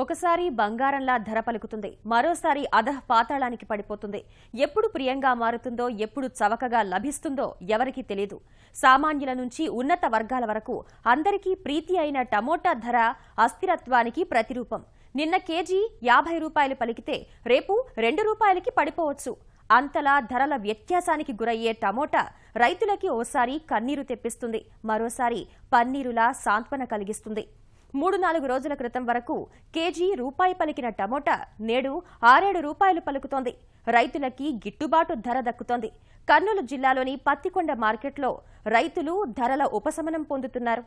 ఒకసారి బంగారంలా ధర పలుకుతుంది. మరోసారి అధహ పాతాళానికి పడిపోతుంది. ఎప్పుడు ప్రియంగా మారుతుందో ఎప్పుడు చవకగా లభిస్తుందో ఎవరికీ తెలియదు సామాన్యుల నుంచి ఉన్నత వర్గాల వరకు అందరికీ ప్రీతి అయిన టమోటా ధర అస్థిరత్వానికి ప్రతిరూపం. నిన్న కేజీ యాభై రూపాయలు పలికితే రేపు రెండు రూపాయలకి పడిపోవచ్చు. అంతలా ధరల వ్యత్యాసానికి గురయ్యే టమోటా రైతులకి ఓసారి కన్నీరు తెప్పిస్తుంది. మరోసారి పన్నీరులా సాంత్వన కలిగిస్తుంది. మూడు నాలుగు రోజుల క్రితం వరకు కేజీ రూపాయి పలికిన టమోటా నేడు ఆరేడు రూపాయలు పలుకుతోంది. రైతులకి గిట్టుబాటు ధర దక్కుతోంది. కర్నూలు జిల్లాలోని పత్తికొండ మార్కెట్లో రైతులు ధరల ఉపశమనం పొందుతున్నారు.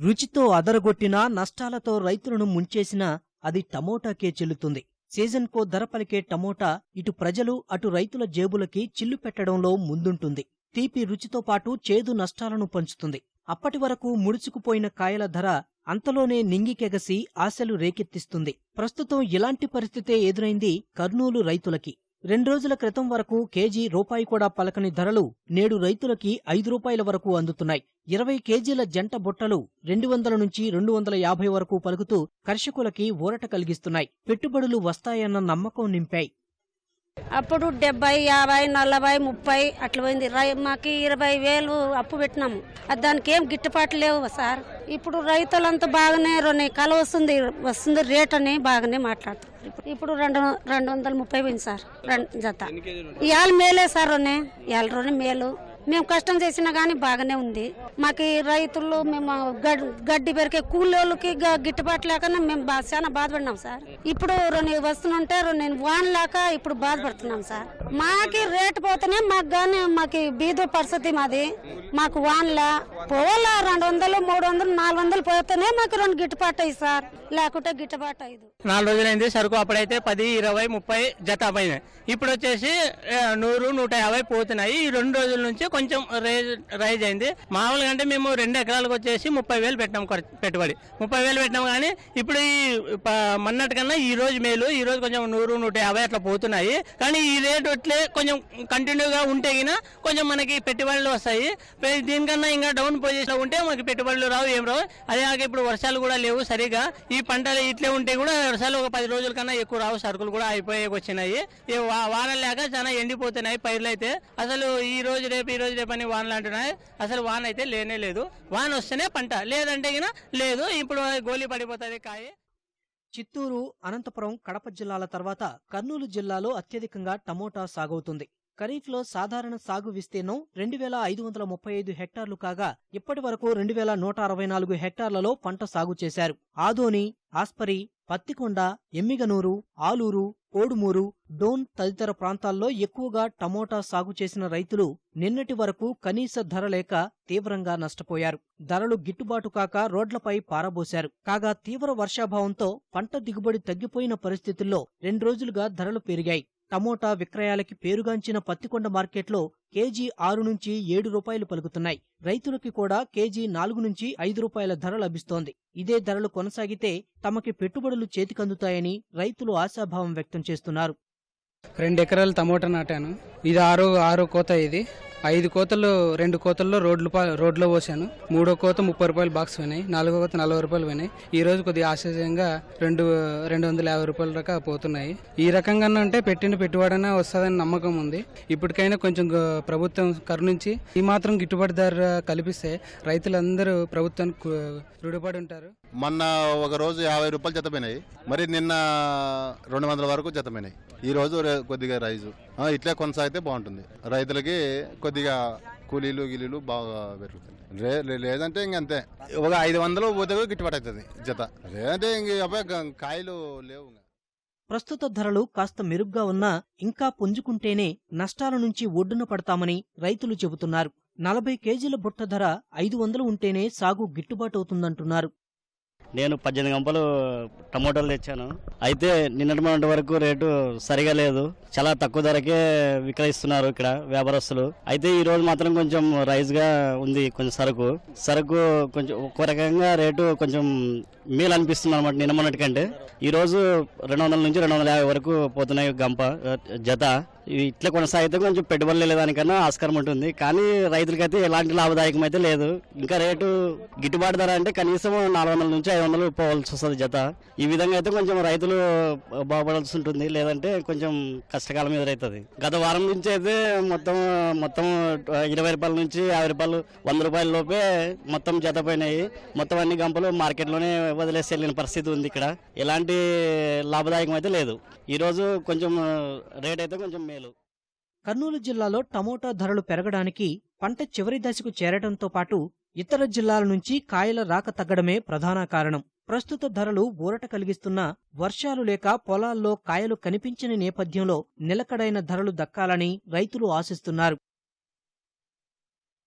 రుచితో అదరగొట్టినా నష్టాలతో రైతులను ముంచేసినా అది టమోటాకే చెల్లుతుంది. సీజన్కో ధర పలికే టమోటా ఇటు ప్రజలు అటు రైతుల జేబులకి చిల్లు పెట్టడంలో ముందుంటుంది. తీపి రుచితో పాటు చేదు నష్టాలను పంచుతుంది. అప్పటి వరకు ముడుచుకుపోయిన కాయల ధర అంతలోనే నింగికెగసి ఆశలు రేకెత్తిస్తుంది. ప్రస్తుతం ఇలాంటి పరిస్థితే ఎదురైంది కర్నూలు రైతులకి. రెండు రోజుల క్రితం వరకు కేజీ రూపాయి కూడా పలకని ధరలు నేడు రైతులకి ఐదు రూపాయల వరకు అందుతున్నాయి. ఇరవై కేజీల జంట బుట్టలు రెండు వందల నుంచి రెండు వందల యాభై వరకు పలుకుతూ కర్షకులకి ఊరట కలిగిస్తున్నాయి. పెట్టుబడులు వస్తాయన్న నమ్మకం నింపాయి. అప్పుడు డెబ్బై యాభై నలభై ముప్పై అట్లా పోయింది. రై మాకు ఇరవై వేలు అప్పు పెట్టినాము. అది దానికి ఏం గిట్టుబాటు లేవు సార్. ఇప్పుడు రైతులంతా బాగానే రెండు కల వస్తుంది వస్తుంది రేట్ అని బాగానే మాట్లాడుతున్నారు. ఇప్పుడు- రెండు రెండు వందల ముప్పై పోయింది సార్ రెండు జత. ఇవాళ మేలే సార్ రోనే ఇవాళ రోనే మేలు. మేము కష్టం చేసినా కానీ బాగానే ఉంది. మాకు రైతులు మేము గడ్డి పెరికే కూలోళ్ళకి గిట్టుబాటు లేకనే మేము బా చాలా బాధపడినాం సార్. ఇప్పుడు రెండు వస్తుంటే రెండు వాన్ లేక ఇప్పుడు బాధపడుతున్నాం సార్. మాకి రేటు పోతేనే మాకు కానీ మాకు బీద పరిస్థితి మాది. మాకు వానలా పోవాలా రెండు వందలు మూడు వందలు నాలుగు వందలు పోతేనే మాకు రెండు గిట్టుబాటు అయ్యి సార్. లేకుంటే గిట్టుబాటు అయ్యదు. నాలుగు రోజులైంది సరుకు అప్పుడైతే పది ఇరవై ముప్పై జత పోయినాయి ఇప్పుడు వచ్చేసి నూరు నూట యాభై పోతున్నాయి. ఈ రెండు రోజుల నుంచి కొంచెం రైజ్ రైజ్ అయింది. మామూలుగా అంటే మేము రెండు ఎకరాలకు వచ్చేసి ముప్పై వేలు పెట్టినాం పెట్టుబడి. ముప్పై వేలు పెట్టినాం కానీ ఇప్పుడు ఈ ప- మొన్నటి కన్నా ఈ రోజు మేలు ఈ రోజు కొంచెం నూరు నూట యాభై అట్లా పోతున్నాయి. కానీ ఈ రేటు ఇట్లే కొంచెం కంటిన్యూగా ఉంటే గిన కొంచెం మనకి పెట్టుబడులు వస్తాయి. దీనికన్నా ఇంకా డౌన్ పొజిషన్ ఉంటే మనకి పెట్టుబడులు రావు ఏం రావు. అదే కాక ఇప్పుడు వర్షాలు కూడా లేవు సరిగా. ఈ పంటలు ఇట్లే ఉంటే కూడా వర్షాలు ఒక పది రోజుల కన్నా ఎక్కువ రావు సరుకులు కూడా అయిపోయి వచ్చినాయి. వానలు లేక చాలా ఎండిపోతున్నాయి పైర్లు అయితే. అసలు ఈ రోజు రేపు ఈ రోజు రోజు అని వానలు అంటున్నాయి. అసలు వాన అయితే లేనే లేదు. వాన వస్తేనే పంట. లేదంటే గిన లేదు. ఇప్పుడు గోలీ పడిపోతుంది కాయ. చిత్తూరు అనంతపురం కడప జిల్లాల తర్వాత కర్నూలు జిల్లాలో అత్యధికంగా టమోటా సాగవుతుంది. ఖరీఫ్లో సాధారణ సాగు విస్తీర్ణం రెండు వేల ఐదు వందల ముప్పై ఐదు హెక్టార్లు కాగా ఇప్పటి వరకు రెండు వేల నూట అరవై నాలుగు హెక్టార్లలో పంట సాగు చేశారు. ఆదోని ఆస్పరి పత్తికొండ ఎమ్మిగనూరు ఆలూరు కోడుమూరు డోన్ తదితర ప్రాంతాల్లో ఎక్కువగా టమోటా సాగు చేసిన రైతులు నిన్నటి వరకు కనీస ధర లేక తీవ్రంగా నష్టపోయారు. ధరలు గిట్టుబాటు కాక రోడ్లపై పారబోశారు. కాగా తీవ్ర వర్షాభావంతో పంట దిగుబడి తగ్గిపోయిన పరిస్థితుల్లో రెండు రోజులుగా ధరలు పెరిగాయి. టమోటా విక్రయాలకి పేరుగాంచిన పత్తికొండ మార్కెట్లో కేజీ ఆరు నుంచి ఏడు రూపాయలు పలుకుతున్నాయి. రైతులకి కూడా కేజీ నాలుగు నుంచి ఐదు రూపాయల ధర లభిస్తోంది. ఇదే ధరలు కొనసాగితే తమకి పెట్టుబడులు చేతికందుతాయని రైతులు ఆశాభావం వ్యక్తం చేస్తున్నారు. రెండు ఎకరాలు టమోటా నాటాను. ఇది ఆరు ఆరు కోత ఇది. ఐదు కోతలు రెండు కోతల్లో రోడ్లు రోడ్లో పోసాను. మూడో కోత ముప్పై రూపాయలు బాక్స్ పోయినాయి నాలుగో కోత నలభై రూపాయలు పోయినాయి ఈ రోజు కొద్దిగా ఆశ్చర్యంగా రెండు రెండు వందల యాభై రూపాయల దాకా పోతున్నాయి. ఈ రకంగా అంటే పెట్టిన పెట్టుబడైనా వస్తుందని నమ్మకం ఉంది. ఇప్పటికైనా కొంచెం ప్రభుత్వం కరుణించి ఈ మాత్రం గిట్టుబాటు ధర కల్పిస్తే రైతులందరూ ప్రభుత్వానికి కు- రుణపడి ఉంటారు. మొన్న ఒక రోజు యాభై రూపాయలు జతమైనాయి మరి నిన్న రెండు వందల వరకు జతమైనాయి ఈ రోజు కొద్దిగా రైజు. ఇట్లా కొనసాగితే బాగుంటుంది. రైతులకి కొద్దిగా కూలీలు గిలీలు బాగా పెరుగుతుంది లేదంటే ఇంకంతే ఒక ఐదు వందలు పోతే గిట్టుబాటు అవుతుంది జత. లేదంటే ఇంక కాయలు లేవు ప్రస్తుత ధరలు కాస్త మెరుగ్గా ఉన్నా ఇంకా పుంజుకుంటేనే నష్టాల నుంచి ఒడ్డున పడతామని రైతులు చెబుతున్నారు. నలభై కేజీల బుట్ట ధర ఐదు వందలు ఉంటేనే సాగు గిట్టుబాటు అవుతుందంటున్నారు. నేను పద్దెనిమిది గంపలు టమాటోలు తెచ్చాను. అయితే నిన్నటి మొన్నటి వరకు రేటు సరిగా లేదు. చాలా తక్కువ ధరకే విక్రయిస్తున్నారు ఇక్కడ వ్యాపారస్తులు. అయితే ఈ రోజు మాత్రం కొంచెం రైస్గా ఉంది కొంచెం సరుకు. సరుకు కొంచెం ఒక రకంగా రేటు కొంచెం మేలు అనిపిస్తుంది అనమాట నిన్న మొన్నటి కంటే. ఈ రోజు రెండు వందల నుంచి రెండు వందల యాభై వరకు పోతున్నాయి గంప జత. ఇట్లా కొనసాగితే కొంచెం పెట్టుబడులు దానికన్నా ఆస్కారం ఉంటుంది. కానీ రైతులకైతే ఎలాంటి లాభదాయకం అయితే లేదు. ఇంకా రేటు గిట్టుబాటు ధర అంటే కనీసం నాలుగు వందల నుంచి ఐదు వందలు పోవాల్సి వస్తుంది జత. ఈ విధంగా అయితే కొంచెం రైతులు బాగుపడాల్సి ఉంటుంది. లేదంటే కొంచెం కష్టకాలం ఎదురవుతుంది గత వారం నుంచి అయితే మొత్తం మొత్తం ఇరవై రూపాయల నుంచి యాభై రూపాయలు వంద రూపాయల లోపే మొత్తం జత పోయినాయి. మొత్తం అన్ని గంపలు మార్కెట్లోనే వదిలేసి వెళ్ళిన పరిస్థితి ఉంది ఇక్కడ. ఎలాంటి లాభదాయకం అయితే లేదు. ఈరోజు కొంచెం రేట్ అయితే కొంచెం మేలు కర్నూలు జిల్లాలో టమోటా ధరలు పెరగడానికి పంట చివరి దశకు చేరటంతో పాటు ఇతర జిల్లాల నుంచి కాయల రాక తగ్గడమే ప్రధాన కారణం. ప్రస్తుత ధరలు ఊరట కలిగిస్తున్నా వర్షాలు లేక పొలాల్లో కాయలు కనిపించని నేపథ్యంలో నిలకడైన ధరలు దక్కాలని రైతులు ఆశిస్తున్నారు.